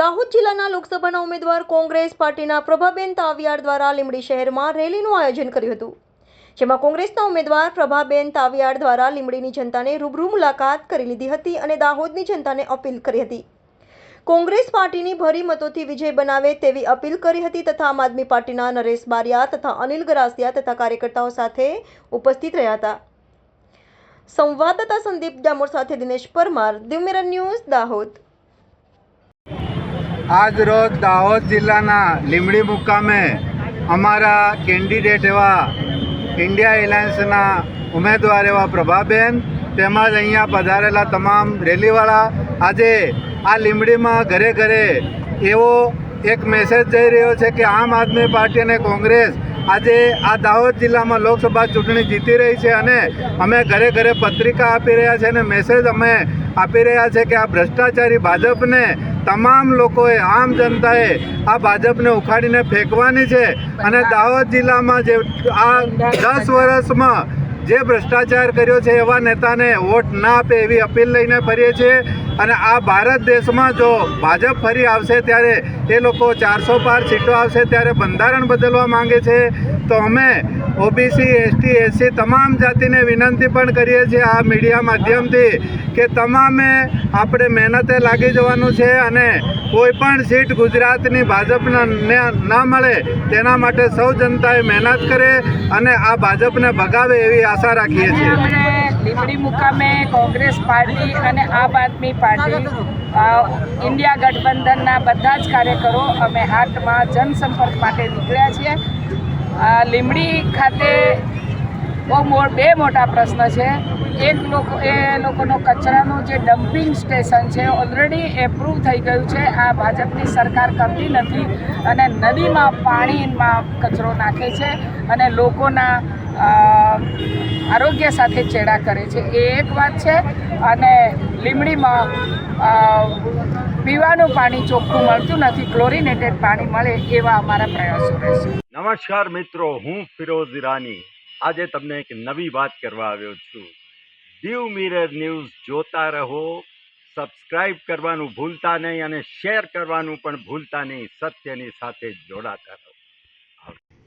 દાહોદ જિલ્લાના લોકસભાના ઉમેદવાર કોંગ્રેસ પાર્ટીના પ્રભાબેન તાવિયાર દ્વારા લીંબડી શહેરમાં રેલીનું આયોજન કર્યું હતું, જેમાં કોંગ્રેસના ઉમેદવાર પ્રભાબેન તાવિયાર દ્વારા લીંબડીની જનતાને રૂબરૂ મુલાકાત કરી લીધી હતી અને દાહોદની જનતાને અપીલ કરી હતી. કોંગ્રેસ પાર્ટીની ભરી મતોથી વિજય બનાવે તેવી અપીલ કરી હતી તથા આમ આદમી પાર્ટીના નરેશ બારિયા તથા અનિલ ગરાસિયા તથા કાર્યકર્તાઓ સાથે ઉપસ્થિત રહ્યા હતા. સંવાદદાતા સંદીપ ડામોર સાથે દિનેશ પરમાર દિવમેરન ન્યૂઝ દાહોદ. આજ રોજ દાહોદ જિલ્લાના લીમડી મુકામે અમારા કેન્ડિડેટ એવા ઇન્ડિયા એલાયન્સના ઉમેદવાર એવા પ્રભાબેન તેમજ અહીંયા પધારેલા તમામ રેલીવાળા આજે આ લીમડીમાં ઘરે ઘરે એવો એક મેસેજ જઈ રહ્યો છે કે આમ આદમી પાર્ટી અને કોંગ્રેસ આજે આ દાહોદ જિલ્લામાં લોકસભા ચૂંટણી જીતી રહી છે અને અમે ઘરે ઘરે પત્રિકા આપી રહ્યા છે અને મેસેજ અમે આપી રહ્યા છે કે આ ભ્રષ્ટાચારી ભાજપને તમામ લોકોએ આમ જનતાએ આ ભાજપને ઉખાડીને ફેંકવાની છે. અને દાહોદ જિલ્લામાં જે આ દસ વર્ષમાં જે ભ્રષ્ટાચાર કર્યો છે એવા નેતાને વોટ ના આપે એવી અપીલ લઈને ફરીએ છીએ. અને આ ભારત દેશમાં જો ભાજપ ફરી આવશે ત્યારે એ લોકો ચારસો પાર સીટો આવશે ત્યારે બંધારણ બદલવા માંગે છે, તો અમે ઓબીસી એસટી એસસી તમામ જાતિને વિનંતી પણ કરીએ છીએ આ મીડિયા માધ્યમથી કે તમામે આપણે મહેનતે લાગી જવાનું છે અને કોઈ પણ સીટ ગુજરાતની ભાજપને ન મળે તેના માટે સૌ જનતાએ મહેનત કરે અને આ ભાજપને ભગાવે એવી આશા રાખીએ છીએ. લીંબડી મુકામે કોંગ્રેસ પાર્ટી અને આમ આદમી પાર્ટી ઇન્ડિયા ગઠબંધનના બધા જ કાર્યકરો અમે હાટમાં જનસંપર્ક માટે નીકળ્યા છીએ. અ, લીંબડી ખાતે બહુ બે મોટા પ્રશ્ન છે. એક લોકો એ લોકોનો કચરાનું જે ડમ્પિંગ સ્ટેશન છે ઓલરેડી એપ્રૂવ થઈ ગયું છે. આ ભાજપની સરકાર કરતી નથી અને નદીમાં પાણીમાં કચરો નાખે છે અને લોકોના આરોગ્ય સાથે ચેડા કરે છે. એ એક વાત છે. અને લીમડીમાં પીવાનું પાણી ચોખ્ખું મળતું નથી, ક્લોરિનેટેડ પાણી મળે એવા અમારા પ્રયાસો રહેશે. નમસ્કાર મિત્રો, હું ફિરોઝ ઈરાની. આજે તમને એક નવી વાત કરવા આવ્યો છું. દીવ મિરર ન્યૂઝ જોતા રહો, સબસ્ક્રાઇબ કરવાનું ભૂલતા નહીં અને શેર કરવાનું પણ ભૂલતા નહીં, સત્યની સાથે જોડાતા રહો.